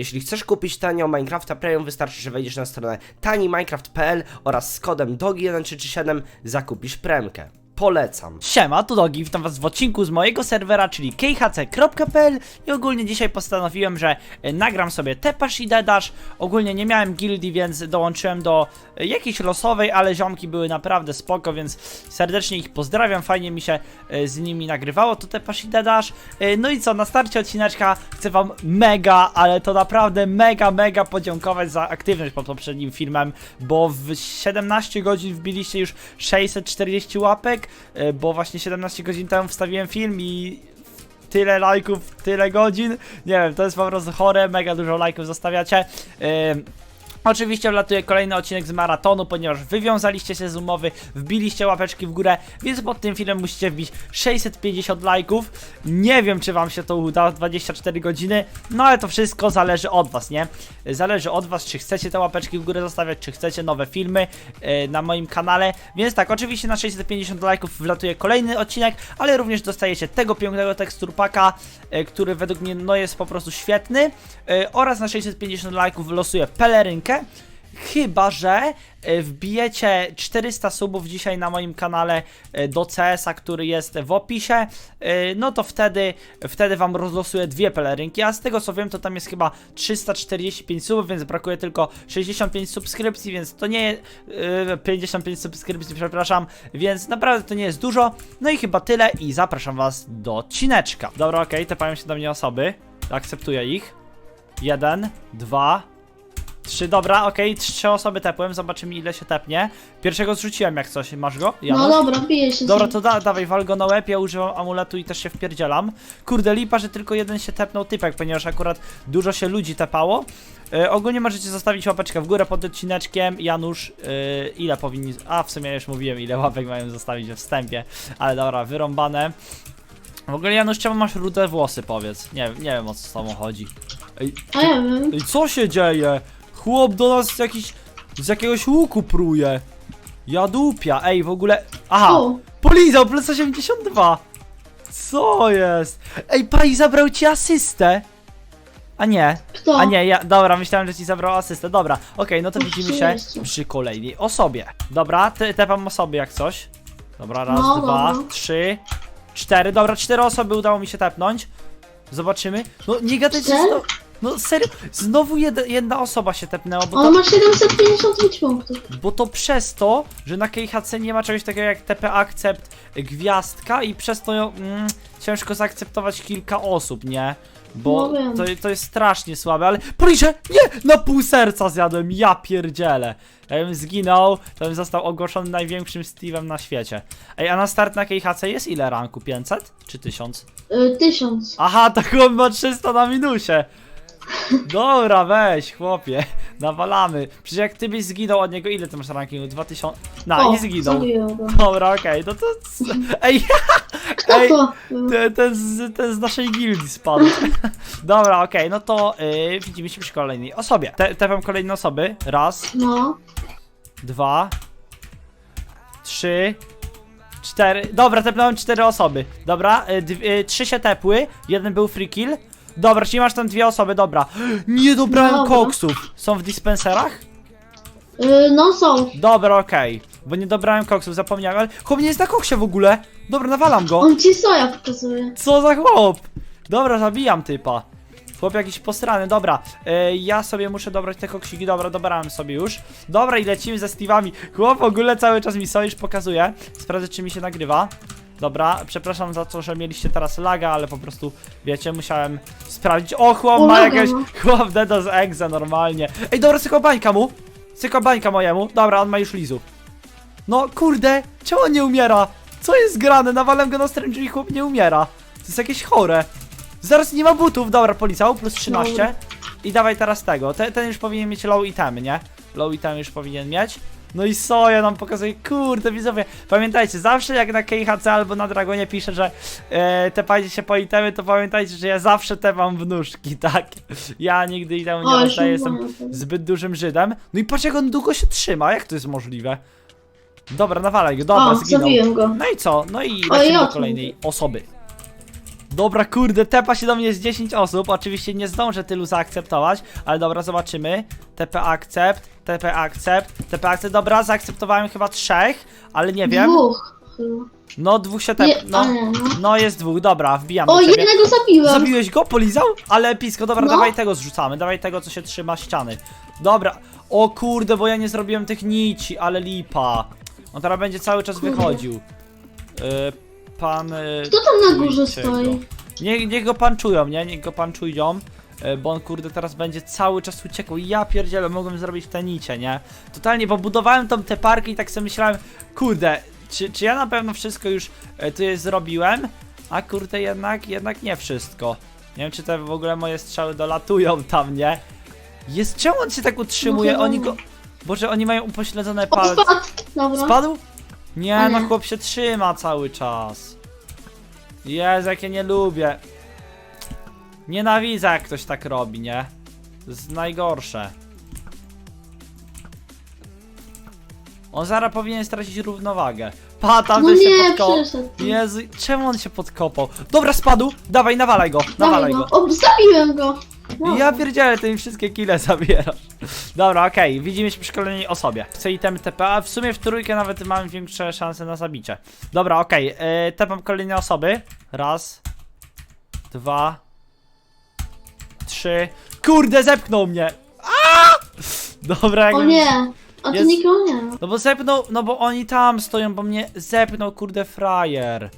Jeśli chcesz kupić tanio Minecrafta Premium, wystarczy, że wejdziesz na stronę taniminecraft.pl oraz z kodem DOGI1337 zakupisz premkę. Polecam. Siema, tu Dogi, witam was w odcinku z mojego serwera, czyli khc.pl i ogólnie dzisiaj postanowiłem, że e, nagram sobie Tepasz i Dedasz. Ogólnie nie miałem gildii, więc dołączyłem do e, jakiejś losowej, ale ziomki były naprawdę spoko, więc serdecznie ich pozdrawiam, fajnie mi się e, z nimi nagrywało to Tepasz i Dedasz. No i co, na starcie odcineczka chcę wam mega, ale to naprawdę mega, mega podziękować za aktywność pod poprzednim filmem, bo w 17 godzin wbiliście już 640 łapek, bo właśnie 17 godzin temu wstawiłem film i tyle lajków, tyle godzin. Nie wiem, to jest po prostu chore, mega dużo lajków zostawiacie. Ym, Oczywiście wlatuje kolejny odcinek z maratonu, ponieważ wywiązaliście się z umowy, wbiliście łapeczki w górę, więc pod tym filmem musicie wbić 650 lajków. Nie wiem, czy wam się to uda w 24 godziny, no ale to wszystko zależy od was, nie? Zależy od was, czy chcecie te łapeczki w górę zostawiać, czy chcecie nowe filmy e, na moim kanale. Więc tak, oczywiście na 650 lajków wlatuje kolejny odcinek, ale również dostajecie tego pięknego teksturpaka, e, który według mnie no jest po prostu świetny. E, oraz na 650 lajków losuję pelerynkę. Chyba, że e, wbijecie 400 subów dzisiaj na moim kanale e, do CS-a, który jest w opisie, e, no to wtedy, wtedy wam rozlosuję dwie pelerynki, a z tego co wiem, to tam jest chyba 345 subów, więc brakuje tylko 65 subskrypcji, więc to nie e, 55 subskrypcji, przepraszam, więc naprawdę to nie jest dużo. No i chyba tyle i zapraszam was do odcineczka. Dobra, okej, tepają się do mnie osoby, akceptuję ich. Jeden, dwa, Trzy, dobra, okej, trzy osoby tepłem, zobaczymy ile się tepnie. Pierwszego zrzuciłem jak coś, masz go? Janusz? No dobra, bije się Dobra, to da, dawaj, wal go na łeb, ja używam amuletu i też się wpierdzielam. Kurde, lipa, że tylko jeden się tepnął typek, ponieważ akurat dużo się ludzi tepało. E, ogólnie możecie zostawić łapeczkę w górę pod odcineczkiem. Janusz, e, ile powinni... A, w sumie już mówiłem, ile łapek mają zostawić we wstępie. Ale dobra, wyrąbane. W ogóle Janusz, czemu masz rude włosy, powiedz? Nie, nie wiem o co z tobą chodzi. Ej, A ja wiem. Ej, co się dzieje? Chłop do nas z jakiś... z jakiegoś łuku pruje. Ja dupia, ej, w ogóle... Aha, O, polizał, plus 82. Co jest? Ej, pani zabrał ci asystę. A nie, kto? a nie, ja, dobra, myślałem, że ci zabrał asystę, dobra, okej, no to widzimy się jeszcze. przy kolejnej osobie. Dobra, te, tepam osoby jak coś. Dobra, raz, No, dwa, dobra. trzy, cztery, dobra, cztery osoby udało mi się tepnąć. Zobaczymy. No nie Cztery? znowu, no serio, znowu jed, jedna osoba się tepnęła, bo On ma 755 punktów. bo to przez to, że na KHC nie ma czegoś takiego jak TP Accept gwiazdka i przez to mm, ciężko zaakceptować kilka osób, nie? Bo No wiem. to, to jest strasznie słabe, ale policzę, nie! Na pół serca zjadłem, ja pierdzielę. Jakbym zginął, to bym został ogłoszony największym Steve'em na świecie. Ej, a na start na KHC jest ile ranku? 500 czy 1000? Y, 1000. Aha, to chłop ma 300 na minusie. Dobra, weź, chłopie, nawalamy. Przecież jak ty byś zginął od niego, ile ty masz rankingu? 2000? No O, i zginął. Dobra, okej, no to... Ej, Kto ej, to? ten, ten, z, ten z naszej gildii spadł. Dobra, okej, no to yy, widzimy się przy kolejnej osobie. Te, tepam kolejne osoby. Raz, No. dwa, trzy, cztery. Dobra, tepnąłem cztery osoby. Dobra, y, y, trzy się tepły, jeden był free kill. Dobra, czyli masz tam dwie osoby, dobra. Nie dobrałem Dobra. koksów. Są w dispenserach? Y, no są. Dobra, okej. Bo nie dobrałem koksów, zapomniałem, ale chłop nie jest na koksie w ogóle. Dobra, nawalam go. On ci soja pokazuje. Co za chłop? Dobra, zabijam typa. Chłop jakiś posrany, dobra. E, ja sobie muszę dobrać te koksiki, dobra, dobrałem sobie już. Dobra, i lecimy ze Steve'ami. Chłop w ogóle cały czas mi sojusz pokazuje. Sprawdzę, czy mi się nagrywa. Dobra, przepraszam za to, że mieliście teraz laga, ale po prostu, wiecie, musiałem sprawdzić. O, chłop O, ma laga jakieś... ma. Chłop dedo z egza normalnie. Ej, dobra, syko bańka mu. Syko bańka mojemu. Dobra, on ma już lizu. No, kurde, czemu on nie umiera? Co jest grane? Nawalem go na stręczu i chłop nie umiera. To jest jakieś chore. Zaraz nie ma butów. Dobra, policjał, plus 13. Dobra. I dawaj teraz tego. Te, ten już powinien mieć low itemy, nie? Low item już powinien mieć. No i Soja nam pokazuje, kurde widzowie, pamiętajcie, zawsze jak na KHC albo na Dragonie piszę, że e, tepajcie się po itemy, to pamiętajcie, że ja zawsze tepam w nóżki, tak? Ja nigdy itemu nie O, jestem zbyt dużym Żydem. No i patrz jak on długo się trzyma, jak to jest możliwe? Dobra, nawalaj go, dobra, O, zginął. zabiłem go. No i co? No i lecimy do kolejnej osoby. Dobra, kurde, tepa się do mnie z 10 osób. Oczywiście nie zdążę tylu zaakceptować, ale dobra, zobaczymy. TP akcept, TP akcept, TP akcept. Dobra, zaakceptowałem chyba trzech, ale nie wiem. Dwóch. No, dwóch się Nie, tep. No, no. no jest dwóch, dobra, wbijam O, do ciebie. jednego zabiłem. Zabiłeś go? Polizał? Ale epicko, dobra, No. dawaj tego zrzucamy, dawaj tego, co się trzyma ściany. Dobra, o kurde, bo ja nie zrobiłem tych nici, ale lipa. On teraz będzie cały czas Kurde. wychodził. Y, pan... y, Kto tam na górze czujcie go. stoi? Nie, niech go panczują, nie? Niech go panczują. Y, Bo on kurde teraz będzie cały czas uciekał. Ja pierdzielę, mogłem zrobić te nicie, nie? Totalnie, bo budowałem tą te parki i tak sobie myślałem, kurde, czy, czy ja na pewno wszystko już e, tu jest zrobiłem? A kurde, jednak, jednak nie wszystko. Nie wiem, czy te w ogóle moje strzały dolatują tam, nie? Jest, czemu on się tak utrzymuje? chyba Oni go... Boże, oni mają upośledzone palce. spadł. Dobra. Spadł? Nie, no chłop się trzyma cały czas. Jezu, jak ja nie lubię. Nienawidzę, jak ktoś tak robi, nie? Jest najgorsze. On zaraz powinien stracić równowagę. Pa, tam No się nie, podkopał. przeszedł. Jezu, czemu on się podkopał? Dobra, spadł! Dawaj, nawalaj go, nawalaj Dawaj go. O, zabiłem go. No. Ja pierdzielę, ty mi wszystkie kile zabierasz. Dobra, okej, widzimy się przy kolejnej osobie. Chcę item TP, a w sumie w trójkę nawet mam większe szanse na zabicie. Dobra, okej, okay. tepam kolejne osoby. Raz, dwa, trzy. Kurde, zepchnął mnie! Aaaa! Dobra, O nie. A tu Jest- nikogo nie ma. No bo zepnął, no bo oni tam stoją, bo mnie zepnął, kurde, frajer.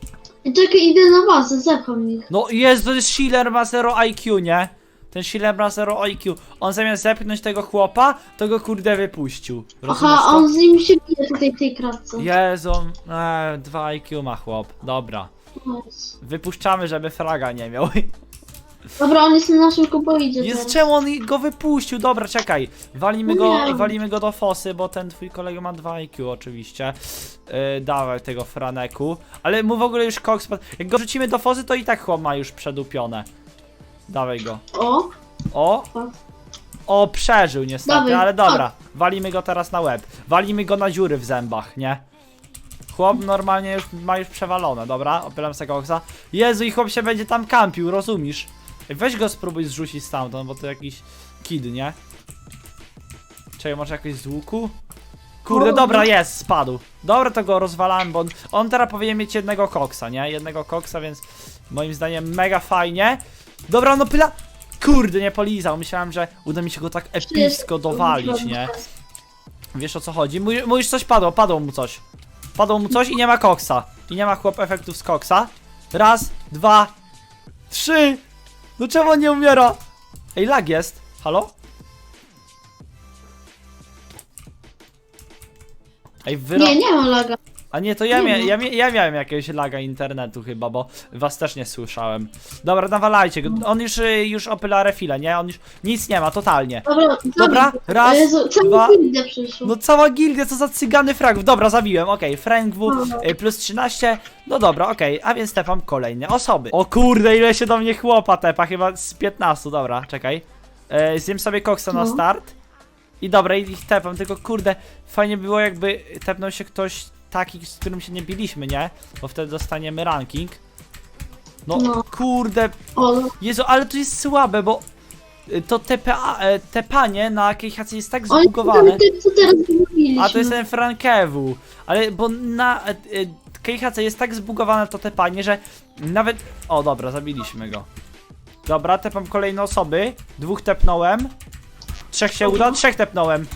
I czekaj, idę na bazę, zepcham ich. No jest, to jest Schiller ma 0 IQ, nie? Ten Schiller ma 0 IQ. On zamiast zepchnąć tego chłopa, to go kurde wypuścił. Rozumiesz Aha, to? on z nim się bije tutaj w tej kratce. Jezu, eee, 2 IQ ma chłop. Dobra. Nice. Wypuszczamy, żeby fraga nie miał. Dobra, on jest na naszym kuboidzie Jest czemu on go wypuścił? Dobra, czekaj. Walimy go, Nie. walimy go do fosy, bo ten twój kolega ma 2 IQ oczywiście. Yy, dawaj tego franeku. Ale mu w ogóle już koks spadł. Jak go rzucimy do fosy, to i tak chłop ma już przedupione. Dawaj go. O, O! O, przeżył niestety, Dawaj, ale dobra. Walimy go teraz na łeb. Walimy go na dziury w zębach, nie? Chłop normalnie już ma już przewalone, dobra? Opylam sobie koksa. Jezu, i chłop się będzie tam kampił, rozumiesz? Weź go spróbuj zrzucić stamtąd, bo to jakiś kid, nie? Czekaj, może jakoś z łuku? Kurde, dobra, jest, spadł. Dobra, to go rozwalałem, bo on, on teraz powinien mieć jednego koksa, nie? Jednego koksa, więc moim zdaniem mega fajnie. Dobra, no pyla... Kurde, nie polizał. Myślałem, że uda mi się go tak epicko dowalić, nie? Wiesz o co chodzi? Mój, już coś padło, padło mu coś. Padło mu coś i nie ma koksa. I nie ma chłop efektów z koksa. Raz, dwa, trzy. No czemu on nie umiera? Ej, lag jest. Halo? Ej, wyro... nie, nie ma laga. A nie, to ja, mia ma. ja, mia ja miałem jakiegoś laga internetu chyba, bo was też nie słyszałem. Dobra, nawalajcie go. On już, y, już opyla refile, nie? On już nic nie ma, totalnie. Dobra, Dobra, raz, Jezu, dwa. cała gildia przyszła. No cała gildia, co za cygany fragów. Dobra, zabiłem, okej, Frank W y, plus 13. No dobra, okej, a więc tepam kolejne osoby. O kurde, ile się do mnie chłopa tepa, chyba z 15, dobra, czekaj. E, zjem sobie koksa na No. start. I dobra, i ich tepam, tylko kurde, fajnie było jakby tepnął się ktoś taki, z którym się nie biliśmy, nie? Bo wtedy dostaniemy ranking. No, No. kurde. Jezu, ale to jest słabe, bo y, to TPA, e, tepanie na KHC jest tak Oni zbugowane. co teraz. A to jest ten Frankewu. Ale bo na e, e, KHC jest tak zbugowane to tepanie, że nawet... O dobra, zabiliśmy go. Dobra, tepam kolejne osoby. Dwóch tepnąłem. Trzech się uda, trzech tepnąłem.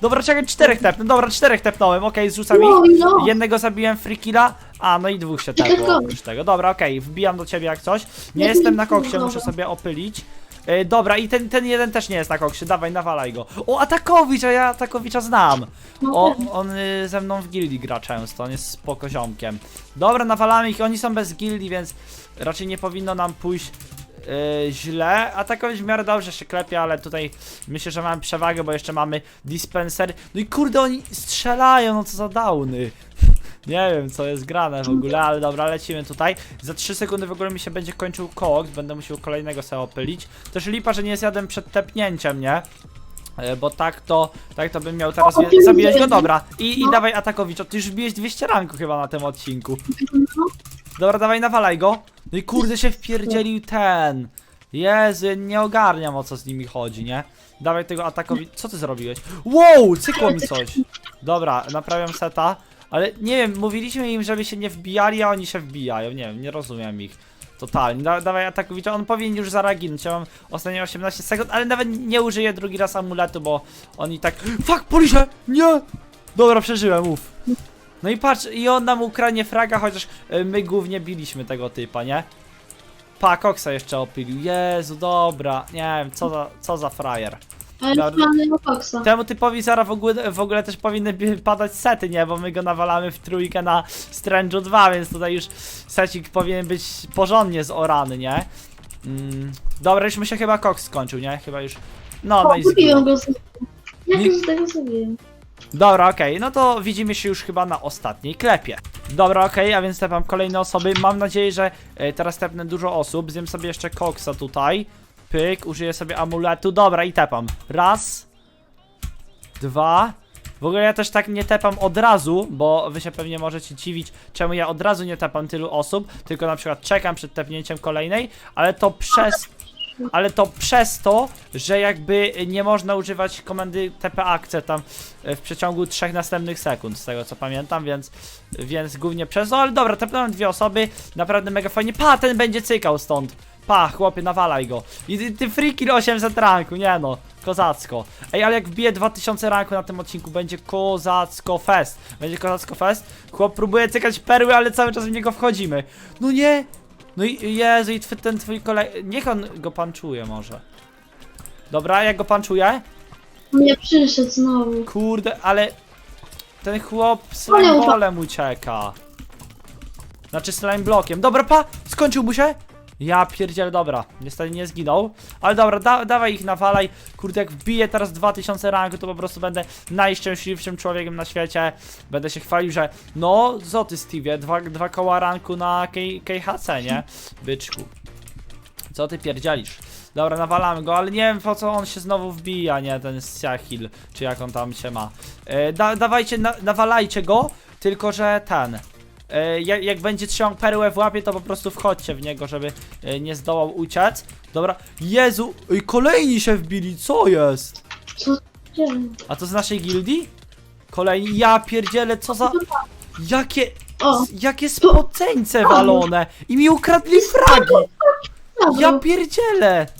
Dobra, czekaj, czterech tepnę. Dobra, czterech tepnąłem. Okej, zrzucam ich. No, no. Jednego zabiłem free killa, a no i dwóch się tak tepło oprócz tego. Dobra, okej, wbijam do ciebie jak coś. Nie Ja jestem na koksie, dobra. muszę sobie opylić. E, dobra, i ten, ten jeden też nie jest na koksie, dawaj, nawalaj go. O, Atakowicz, a ja Atakowicza znam. No O, pewnie. on y, ze mną w gildii gra często, on jest spoko ziomkiem. Dobra, nawalamy ich, oni są bez gildii, więc raczej nie powinno nam pójść y, źle. Atakowicz w miarę dobrze się klepie, ale tutaj myślę, że mamy przewagę, bo jeszcze mamy dispenser. No i kurde, oni strzelają, no co za downy. Nie wiem, co jest grane w ogóle, ale dobra, lecimy tutaj. Za 3 sekundy w ogóle mi się będzie kończył koks, będę musiał kolejnego sobie opylić. Też lipa, że nie zjadłem przed tepnięciem, nie? E, Bo tak to, tak to bym miał teraz. Ty Zabiłeś go, dobra. I, i dawaj Atakowicz, ty już wbiłeś 200 ranku chyba na tym odcinku. Dobra, dawaj, nawalaj go. No i kurde się wpierdzielił ten. Jezu, nie ogarniam o co z nimi chodzi, nie? Dawaj tego atakowi. Co ty zrobiłeś? Wow, cykło mi coś. Dobra, naprawiam seta. Ale nie wiem, mówiliśmy im, żeby się nie wbijali, a oni się wbijają. Nie wiem, nie rozumiem ich. Totalnie. Da, dawaj atakowicza, on powinien już zaraginąć. Ja mam ostatnie 18 sekund, ale nawet nie użyję drugi raz amuletu, bo oni tak. Fuck, polisze! Nie! Dobra, przeżyłem, uff. No i patrz, i on nam ukradnie fraga, chociaż y, my głównie biliśmy tego typa, nie? Pa, Koksa jeszcze opilił. Jezu, dobra. Nie wiem, co za, co za frajer. Ale Dobra. mamy Foxa. Temu typowi zaraz w ogóle, w ogóle też powinny padać sety, nie? Bo my go nawalamy w trójkę na Strange'u 2, więc tutaj już secik powinien być porządnie zorany, nie? Mm, dobra, już mi się chyba Cox skończył, nie? Chyba już... No, no i go z... Jak Nie- to z tego? Dobra, okej, no to widzimy się już chyba na ostatniej klepie. Dobra, okej, a więc tepam kolejne osoby. Mam nadzieję, że e, teraz tepnę dużo osób. Zjem sobie jeszcze koksa tutaj. Pyk, użyję sobie amuletu. Dobra, i tepam. Raz. Dwa. W ogóle ja też tak nie tepam od razu, bo wy się pewnie możecie dziwić, czemu ja od razu nie tepam tylu osób, tylko na przykład czekam przed tepnięciem kolejnej, ale to przez ale to przez to, że jakby nie można używać komendy TP akce tam e, w przeciągu trzech następnych sekund, z tego co pamiętam, więc, więc głównie przez to, ale dobra, tepnąłem dwie osoby, naprawdę mega fajnie, pa, ten będzie cykał stąd, pa, chłopie, nawalaj go, i ty, ty free kill 800 ranku, nie no, kozacko, ej, ale jak wbiję 2000 ranku na tym odcinku, będzie kozacko fest, będzie kozacko fest, chłop próbuje cykać perły, ale cały czas w niego wchodzimy, no nie, no i Jezu, i twy, ten twój kolej... Niech on go panczuje może. Dobra, jak go panczuje? Nie przyszedł znowu. Kurde, ale... Ten chłop Ale slime ufa- ballem ucieka. Znaczy slime blokiem. Dobra, pa! Skończył mu się? Ja pierdziel, dobra. Niestety nie zginął. Ale dobra, da, dawaj ich nawalaj. Kurde, jak wbiję teraz 2000 ranku, to po prostu będę najszczęśliwszym człowiekiem na świecie. Będę się chwalił, że no, co ty Steve, dwa, dwa koła ranku na K KHC, nie? Byczku. Co ty pierdzielisz? Dobra, nawalamy go, ale nie wiem po co on się znowu wbija, nie? Ten Siahil, czy jak on tam się ma. E, da, dawajcie, na, nawalajcie go, tylko że ten. E, jak, jak będzie trzymał perłę w łapie, to po prostu wchodźcie w niego, żeby e, nie zdołał uciec. Dobra, Jezu, ej, kolejni się wbili, co jest? Co? A to z naszej gildii? Kolejni, ja pierdzielę, co za... Jakie... O, Jakie spoceńce walone! I mi ukradli fragi! Ja pierdzielę!